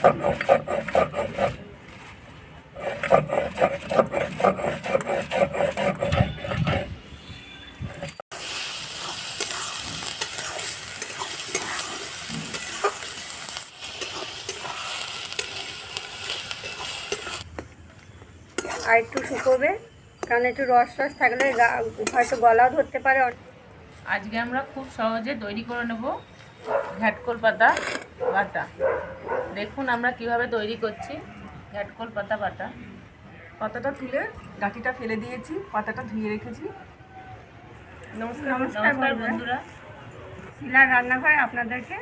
আর একটু শুকোবে, কারণ একটু রস রস থাকলে হয়তো গলাও ধরতে পারে আজকে আমরা খুব সহজে তৈরি করে নেব ঘ্যাটকোল পাতা, বাটা। দেখুন আমরা কীভাবে তৈরি করছি। ঘ্যাটকোল পাতা বাটা। পাতাটা তুলে ডাঁটিটা ফেলে দিয়েছি পাতাটা ধুয়ে রেখেছি। নমস্কার নমস্কার বন্ধুরা। শিলার রান্নাঘরে আপনাদেরকে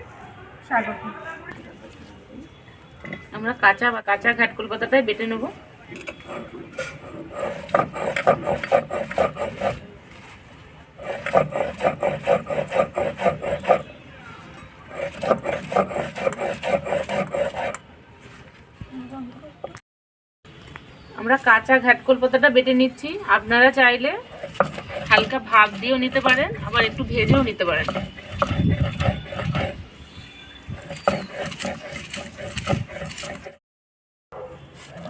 স্বাগত। আমরা কাঁচা বা কাঁচা ঘ্যাটকোল পাতাটাই বেটে নেব। আমরা কাঁচা ঘাটকল পাতাটা বেটে নিচ্ছি। আপনারা চাইলে হালকা ভাগ দিয়েও নিতে পারেন, আবার একটু ভেজেও নিতে পারেন।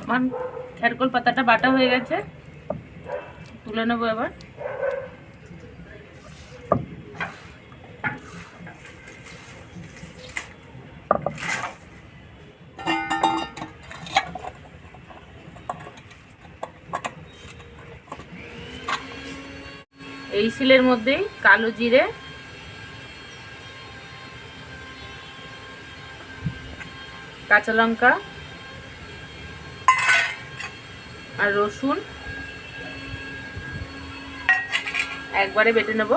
আমার খেরকোল পাতাটা বাটা হয়ে গেছে। তুলে নেব এবার। এই শিলের মধ্যেই কালো জিরে কাঁচা লঙ্কা আর রসুন একবারে বেটে নেব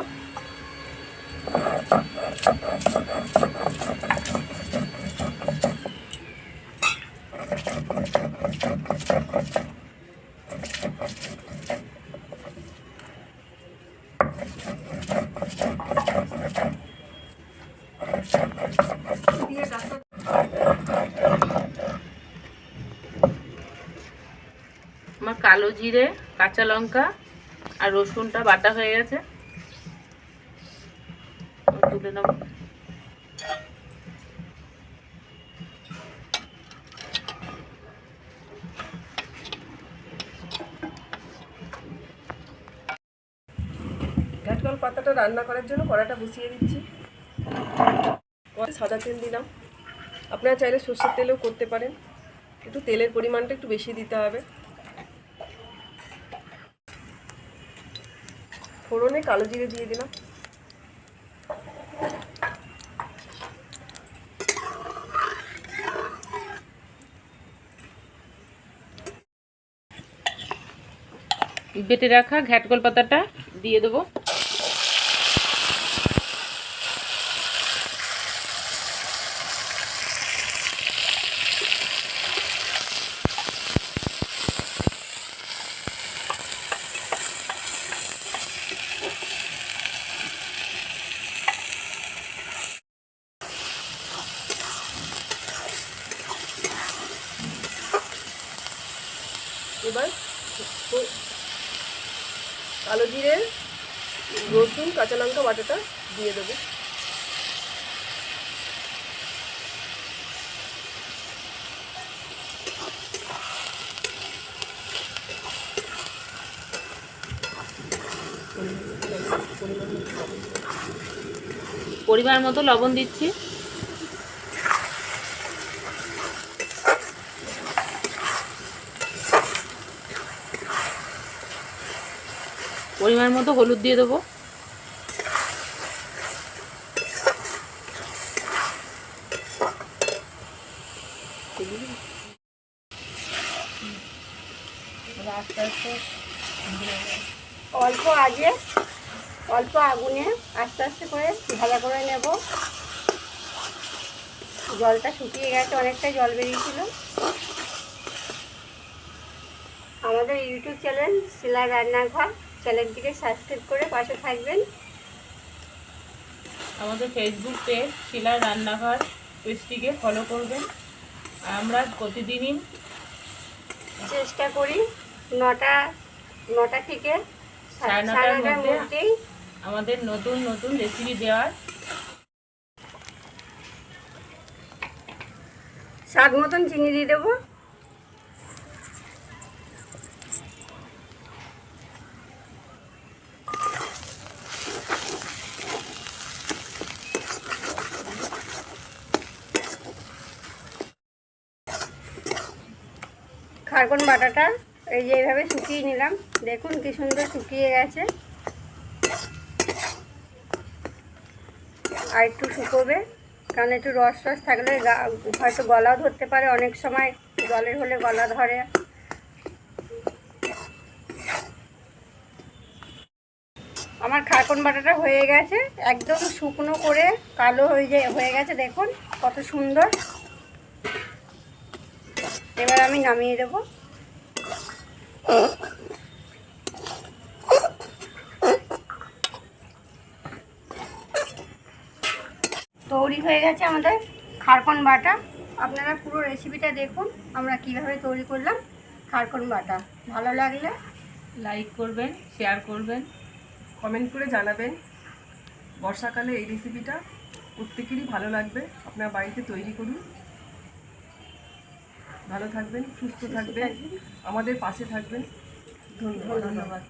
দিয়ে ডাঁটা আমার কালো জিরে, কাঁচা লঙ্কা আর রসুনটা বাটা হয়ে গেছে। তুলে নেব। ঘাটকল পাতাটা রান্না করার জন্য কড়াটা বসিয়ে দিচ্ছি। সাদা তেল দিলাম। আপনারা চাইলে সর্ষের তেলেও করতে পারেন। একটু তেলের পরিমাণটা একটু বেশি দিতে হবে। ফোড়নে কালো জিরে দিয়ে দিলাম। বেটে রাখা ঘ্যাটগোল পাতাটা দিয়ে দেবো এবার তো- কালো জিরে রসুন কাঁচা লঙ্কা বাটাটা দিয়ে দেবো। পরিমাণ মতো লবণ দিচ্ছি। পরিমাণ মতো হলুদ দিয়ে দেবো। অল্প আগে, অল্প আগুনে আস্তে আস্তে করে ভাজা করে নেব। জলটা শুকিয়ে গেছে অনেকটাই জল বেরিয়েছিল। আমাদের ইউটিউব চ্যানেল শিলা রান্নাঘর। চ্যানেলটিকে সাবস্ক্রাইব করে পাশে থাকবেন। আমাদের ফেসবুক পেজ শিলার রান্নাঘর পেজটিকে ফলো করবেন। আমরা প্রতিদিনই চেষ্টা করি নটা নটা থেকে সাড়ে নটার সাড়ে মধ্যেই আমাদের নতুন নতুন রেসিপি দেওয়ার স্বাদ মতন চিনি দিয়ে দেবো। খারকন বাটাটা, এই যে এইভাবে শুকিয়ে নিলাম। দেখুন কি সুন্দর শুকিয়ে গেছে। আর একটু শুকোবে, কারণ একটু রস রস থাকলে হয়তো গলাও ধরতে পারে, অনেক সময় জলের হলে গলা ধরে। আমার খারকন বাটাটা হয়ে গেছে, একদম শুকনো করে কালো হয়ে যায়, হয়ে গেছে, দেখুন কত সুন্দর। এবার আমি নামিয়ে দেবো। তৈরি হয়ে গেছে আমাদের খারকন বাটা। আপনারা পুরো রেসিপিটা দেখুন, আমরা কীভাবে তৈরি করলাম খারকন বাটা। ভালো লাগলে লাইক করবেন শেয়ার করবেন কমেন্ট করে জানাবেন। বর্ষাকালে এই রেসিপিটা প্রত্যেকেরই ভালো লাগবে। আপনার বাড়িতে তৈরি করুন। ভালো থাকবেন সুস্থ থাকবেন আমাদের পাশে থাকবেন। ধন্যবাদ ধন্যবাদ।